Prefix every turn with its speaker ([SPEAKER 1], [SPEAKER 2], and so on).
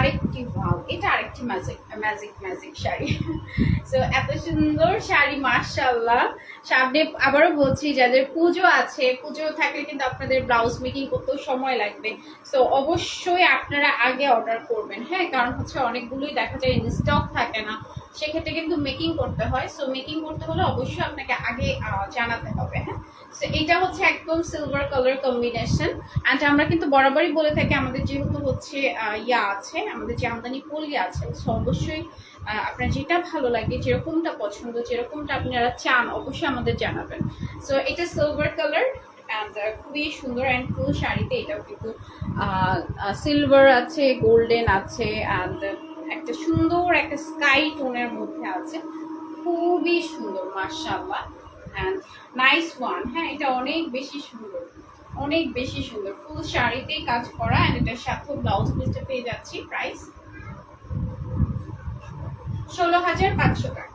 [SPEAKER 1] আরেকটি ওয়াও এটা আরেকটি ম্যাজিক ম্যাজিক ম্যাজিক শাড়ি। এত সুন্দর শাড়ি মার্শাল্লাহ সামনে আবারও বলছি, যাদের পুজো আছে, পুজো থাকলে কিন্তু আপনাদের ব্লাউজ মেকিং করতেও সময় লাগবে। সো অবশ্যই আপনারা আগে অর্ডার করবেন হ্যাঁ? কারণ হচ্ছে অনেকগুলোই দেখা যায় স্টক থাকে না। সেক্ষেত্রে কিন্তু মেকিং করতে হয়। সো মেকিং করতে হলে অবশ্যই আপনাকে আগে জানাতে হবে হ্যাঁ? সো এটা হচ্ছে একদম সিলভার কালার কম্বিনেশন অ্যান্ড আমরা কিন্তু বরাবরই বলে থাকি, আমাদের যেহেতু হচ্ছে ইয়া আছে, আমাদের যে আমদানি পলি আছে। সো অবশ্যই আপনার যেটা ভালো লাগে যেরকমটা পছন্দ, যেরকমটা আপনারা চান, অবশ্যই আমাদের জানাবেন। সো এটা সিলভার কালার অ্যান্ড খুবই সুন্দর অ্যান্ড ফুল শাড়িতে এটাও কিন্তু সিলভার আছে গোল্ডেন আছে অ্যান্ড একটা সুন্দর একটা স্কাই টোনের মধ্যে আছে। খুবই সুন্দর মার্শাল্লাহ অ্যান্ড নাইস ওয়ান হ্যাঁ এটা অনেক বেশি সুন্দর, অনেক বেশি সুন্দর। ফুল শাড়িতেই কাজ করা অ্যান্ড এটার সাথে ব্লাউজ পিসটা পেয়ে যাচ্ছি প্রাইস ষোলো হাজার পাঁচশো টাকা।